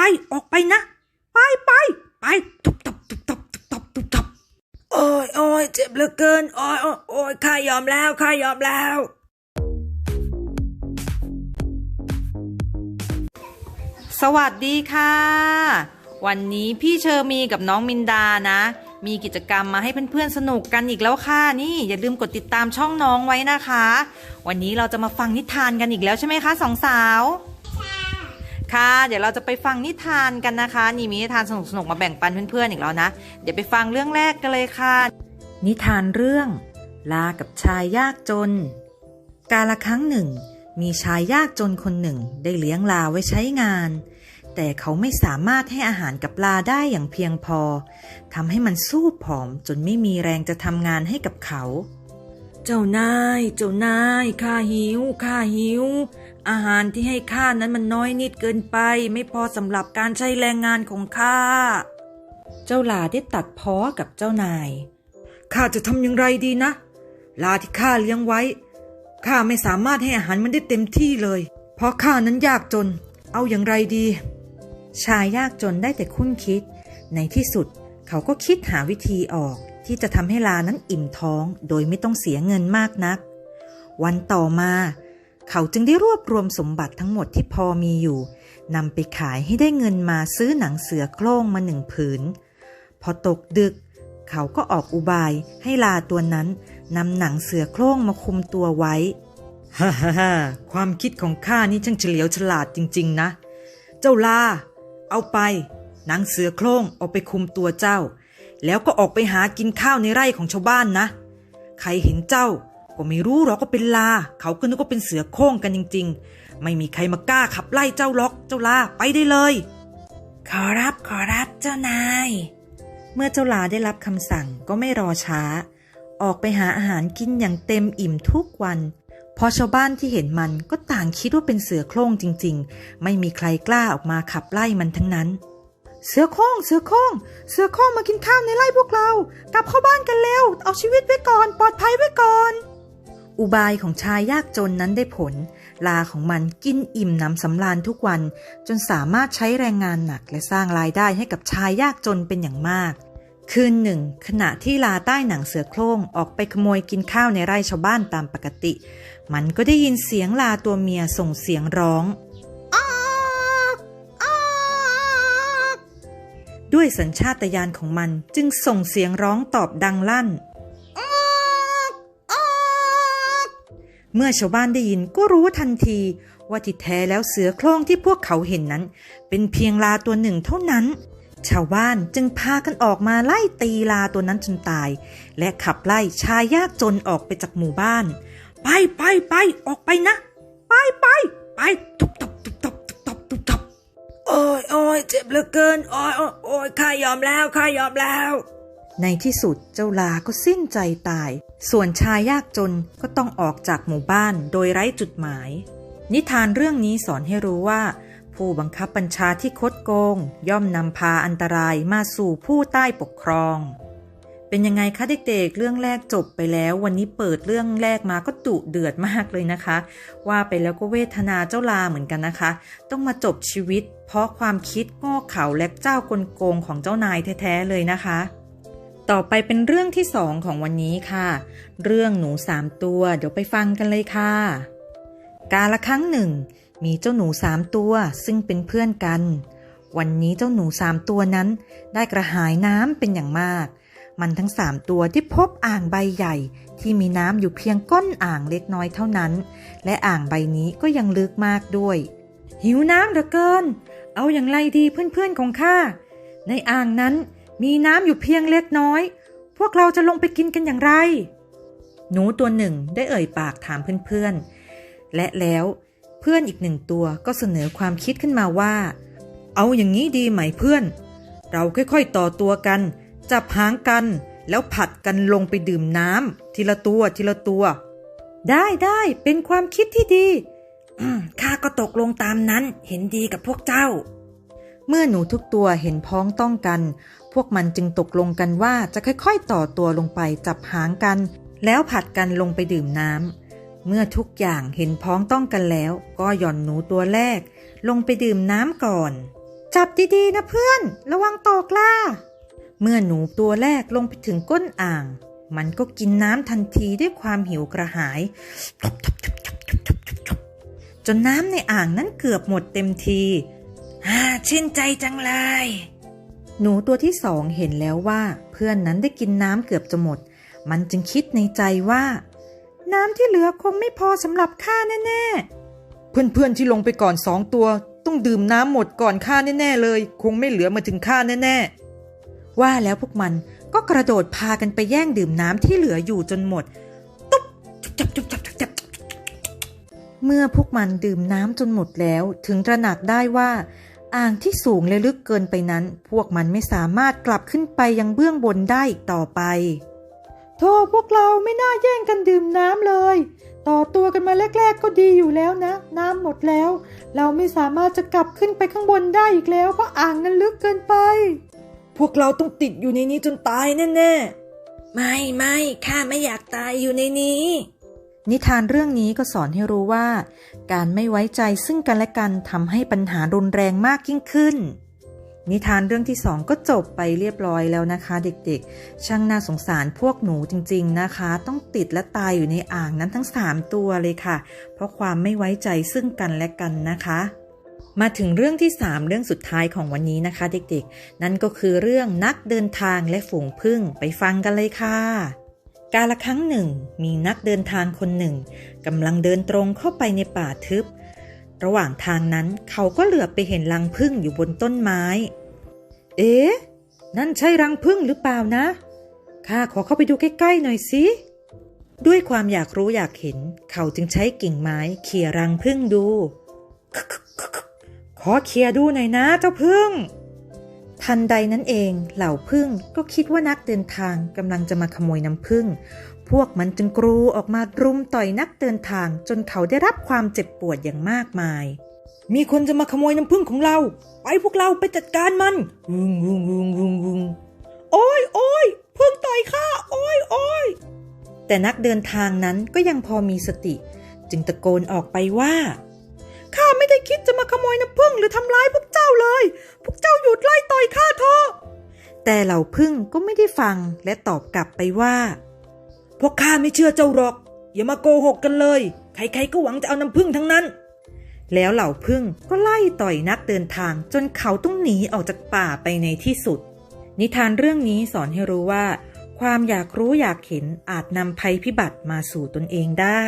ไปออกไปนะ ไปไปไปตุบตับตุบตับตุบตับตุบตับโอ้ยโอ้ยเจ็บเหลือเกินโอ้ยโอ้ยโอ้ยข้ายอมแล้วข้ายอมแล้ว สวัสดีค่ะ วันนี้พี่เชอร์มีกับน้องมินดานะ มีกิจกรรมมาให้เพื่อนๆสนุกกันอีกแล้วค่ะนี่อย่าลืมกดติดตามช่องน้องไว้นะคะ วันนี้เราจะมาฟังนิทานกันอีกแล้วใช่ไหมคะสองสาว ค่ะ เดี๋ยวเราจะไปฟังนิทานกันนะคะ นี่มีนิทานสนุกๆมาแบ่งปันเพื่อนๆอีกแล้วนะ เดี๋ยวไปฟังเรื่องแรกกันเลยค่ะ นิทานเรื่อง ลากับชายยากจน กาละครั้งหนึ่ง มีชายยากจนคนหนึ่งได้เลี้ยงลาไว้ใช้งาน แต่เขาไม่สามารถให้อาหารกับลาได้อย่างเพียงพอทำให้มันสู้ผอมจนไม่มีแรงจะทำงานให้กับเขา เจ้านาย เจ้านายข้าหิวข้าหิว อาหารที่ให้ข้านั้นมันน้อยนิดเกินไป ไม่พอสำหรับการใช้แรงงานของข้า เจ้าลาได้ตัดพ้อกับเจ้านาย ข้าจะทำอย่างไรดีนะ ลาที่ข้าเลี้ยงไว้ ข้าไม่สามารถให้อาหารมันได้เต็มที่เลย เพราะข้านั้นยากจน เอาอย่างไรดี ชายยากจนได้แต่คุ้นคิด ในที่สุดเขาก็คิดหาวิธีออกที่จะทำให้ลานั้นอิ่มท้องโดยไม่ต้องเสียเงินมากนัก วันต่อมา เขาจึงได้รวบรวมสมบัติทั้งหมดที่พอมีอยู่นำไปขายให้ได้เงินมาซื้อหนังเสือโคร่งมาหนึ่งผืน พอตกดึก เขาก็ออกอุบายให้ลาตัวนั้นนำหนังเสือโคร่งมาคุมตัวไว้ฮ่าฮ่าฮ่าความคิดของข้านี่ช่างเฉลียวฉลาดจริง ๆ นะ เจ้าลา เอาไป หนังเสือโคร่งเอาไปคุมตัวเจ้า แล้วก็ออกไปหากินข้าวในไร่ของชาวบ้านนะ ใครเห็นเจ้า ก็ไม่รู้หรอกก็เป็นลา เขาก็นึกว่าเป็นเสือโคร่งกันจริง ๆ ไม่มีใครมากล้าขับไล่เจ้าล็อกเจ้าลาไปได้เลย ขอรับขอรับเจ้านาย เมื่อเจ้าลาได้รับคำสั่งก็ไม่รอช้า ออกไปหาอาหารกินอย่างเต็มอิ่มทุกวันพอชาวบ้านที่เห็นมันก็ต่างคิดว่าเป็นเสือโคร่งจริง ๆ ไม่มีใครกล้าออกมาขับไล่มันทั้งนั้น เสือโคร่งเสือโคร่งเสือโคร่งมากินข้าวในไร่พวกเรา กลับเข้าบ้านกันเร็ว เอาชีวิตไว้ก่อน ปลอดภัยไว้ก่อน อุบายของชายยากจนนั้นได้ผล ลาของมันกินอิ่มหนำสำราญทุกวัน จนสามารถใช้แรงงานหนักและสร้างรายได้ให้กับชายยากจนเป็นอย่างมาก คืนหนึ่ง ขณะที่ลาใต้หนังเสือโคร่งออกไปขโมยกินข้าวในไร่ชาวบ้านตามปกติ มันก็ได้ยินเสียงลาตัวเมียส่งเสียงร้องด้วยสัญชาตญาณของมันจึงส่งเสียงร้องตอบดังลั่น เมื่อชาวบ้านได้ยินก็รู้ทันที ว่าที่แท้แล้วเสือโคร่งที่พวกเขาเห็นนั้น เป็นเพียงลาตัวหนึ่งเท่านั้น ชาวบ้านจึงพากันออกมาไล่ตีลาตัวนั้นจนตาย และขับไล่ชายยากจนออกไปจากหมู่บ้าน ไปไปไปออกไปนะ ไปไปไปทุบตับทุบตับทุบตับทุบตับโอ้ยโอ้ยเจ็บเหลือเกินโอ้ยโอ้ยโอ้ยข้ายอมแล้วข้ายอมแล้ว ในที่สุดเจ้าลาก็สิ้นใจตาย ส่วนชายยากจนก็ต้องออกจากหมู่บ้านโดยไร้จุดหมาย นิทานเรื่องนี้สอนให้รู้ว่า ผู้บังคับบัญชาที่คดโกง ย่อมนำพาอันตรายมาสู่ผู้ใต้ปกครอง เป็นยังไงคะเด็กๆ เรื่องแรกจบไปแล้ว วันนี้เปิดเรื่องแรกมาก็ดุเดือดมากเลยนะคะ ว่าไปแล้วก็เวทนาเจ้าลาเหมือนกันนะคะ ต้องมาจบชีวิต เพราะความคิดโง่เขลาและเจ้ากลโกงของเจ้านายแท้ๆเลยนะคะ ต่อไปเป็นเรื่องที่สองของวันนี้ค่ะ เรื่องหนูสามตัว เดี๋ยวไปฟังกันเลยค่ะ กาละครั้งหนึ่ง มีเจ้าหนูสามตัวซึ่งเป็นเพื่อนกัน วันนี้เจ้าหนูสามตัวนั้น ได้กระหายน้ำเป็นอย่างมาก มันทั้งสามตัวที่พบอ่างใบใหญ่ ที่มีน้ำอยู่เพียงก้นอ่างเล็กน้อยเท่านั้น และอ่างใบนี้ก็ยังลึกมากด้วย หิวน้ำเหลือเกิน เอาอย่างไรดีเพื่อนๆของข้าในอ่างนั้น มีน้ำอยู่เพียงเล็กน้อย พวกเราจะลงไปกินกันอย่างไร หนูตัวหนึ่งได้เอ่ยปากถามเพื่อนๆ และแล้วเพื่อนอีกหนึ่งตัวก็เสนอความคิดขึ้นมาว่า เอาอย่างนี้ดีไหมเพื่อน เราค่อยๆต่อตัวกัน จับหางกัน แล้วผัดกันลงไปดื่มน้ำทีละตัวทีละตัว ได้ได้เป็นความคิดที่ดีข้าก็ตกลงตามนั้นเห็นดีกับพวกเจ้า เมื่อหนูทุกตัวเห็นพ้องต้องกัน วกมันจึงตกลงกันว่าจะค่อยๆต่อตัวลงไปจับหางกัน แล้วผัดกันลงไปดื่มน้ำเมื่อทุกอย่างเห็นพ้องต้องกันแล้ว ก็หย่อนหนูตัวแรก ลงไปดื่มน้ำก่อน จับดีๆนะเพื่อน ระวังตกล่ะเมื่อหนูตัวแรกลงไปถึงก้นอ่าง มันก็กินน้ำทันทีด้วยความหิวกระหาย จนน้ำในอ่างนั้นเกือบหมดเต็มที อ่าชื่นใจจังเลย หนูตัวที่สองเห็นแล้วว่า เพื่อนนั้นได้กินน้ำเกือบจะหมด มันจึงคิดในใจว่า น้ำที่เหลือคงไม่พอสำหรับข้าแน่ๆ เพื่อนๆที่ลงไปก่อนสองตัว ต้องดื่มน้ำหมดก่อนข้าแน่ๆเลย คงไม่เหลือมาถึงข้าแน่ๆ ว่าแล้วพวกมันก็กระโดดพากันไปแย่งดื่มน้ำที่เหลืออยู่จนหมดๆจับจับจับจับจับเมื่อพวกมันดื่มน้ำจนหมดแล้ว ถึงตระหนักได้ว่า อ่างที่สูงและลึกเกินไปนั้น พวกมันไม่สามารถกลับขึ้นไปยังเบื้องบนได้อีกต่อไปโธ่พวกเราไม่น่าแย่งกันดื่มน้ำเลย ต่อตัวกันมาแรก ๆ ก็ดีอยู่แล้วนะ น้ำหมดแล้ว เราไม่สามารถจะกลับขึ้นไปข้างบนได้อีกแล้วเพราะอ่างนั้นลึกเกินไป พวกเราต้องติดอยู่ในนี้จนตายแน่ๆ ไม่ไม่ข้าไม่อยากตายอยู่ในนี้ นิทานเรื่องนี้ก็สอนให้รู้ว่า การไม่ไว้ใจซึ่งกันและกันทำให้ปัญหารุนแรงมากยิ่งขึ้น นิทานเรื่องที่สองก็จบไปเรียบร้อยแล้วนะคะเด็กๆ ช่างน่าสงสารพวกหนูจริงๆนะคะ ต้องติดและตายอยู่ในอ่างนั้นทั้ง 3 ตัวเลยค่ะ เพราะความไม่ไว้ใจซึ่งกันและกันนะคะมาถึงเรื่องที่ 3 เรื่องสุดท้ายของวันนี้นะคะ เด็กๆ นั่นก็คือเรื่องนักเดินทางและฝูงผึ้งไปฟังกันเลยค่ะ กาละครั้งหนึ่งมีนักเดินทางคนหนึ่งกำลังเดินตรงเข้าไปในป่าทึบ ระหว่างทางนั้นเขาก็เหลือบไปเห็นรังผึ้งอยู่บนต้นไม้ เอ๊ะ นั่นใช่รังผึ้งหรือเปล่านะ ข้าขอเข้าไปดูใกล้ๆหน่อยสิ ด้วยความอยากรู้อยากเห็น เขาจึงใช้กิ่งไม้เขี่ยรังผึ้งดู ขอเขี่ยดูหน่อยนะเจ้าผึ้ง ทันใดนั้นเองเหล่าผึ้งก็คิดว่านักเดินทางกำลังจะมาขโมยน้ำผึ้งพวกมันจึงกรูออกมารุมต่อยนักเดินทางจนเขาได้รับความเจ็บปวดอย่างมากมาย มีคนจะมาขโมยน้ำผึ้งของเรา ไปพวกเราไปจัดการมันวุงวุงวุงวุงวุงโอ้ยโอ้ยพึ่งต่อยข้าโอ้ยโอ้ยแต่นักเดินทางนั้นก็ยังพอมีสติ จึงตะโกนออกไปว่าข้าไม่ได้คิดจะมาขโมยน้ำผึ้งหรือทำร้ายพวก เลย พวกเจ้าหยุดไล่ต่อยข้าเถอะ แต่เหล่าพึ่งก็ไม่ได้ฟังและตอบกลับไปว่า พวกข้าไม่เชื่อเจ้าหรอก อย่ามาโกหกกันเลย ใครๆก็หวังจะเอาน้ำผึ้งทั้งนั้น แล้วเหล่าพึ่งก็ไล่ต่อยนักเดินทางจนเขาต้องหนีออกจากป่าไปในที่สุด นิทานเรื่องนี้สอนให้รู้ว่า ความอยากรู้อยากเห็นอาจนำภัยพิบัติมาสู่ตนเองได้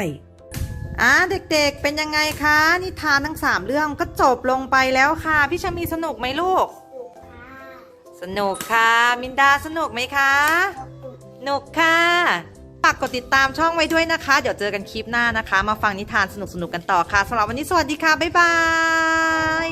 อ่าเด็กๆ เป็นยังไงคะ นิทานทั้งสามเรื่องก็จบลงไปแล้วค่ะ พี่ชามีสนุกไหมลูก สนุกค่ะ มินดาสนุกไหมคะสนุกค่ะฝากกดติดตามช่องไว้ด้วยนะคะ เดี๋ยวเจอกันคลิปหน้านะคะ มาฟังนิทานสนุกๆกันต่อค่ะสำหรับวันนี้สวัสดีค่ะ บ๊ายบาย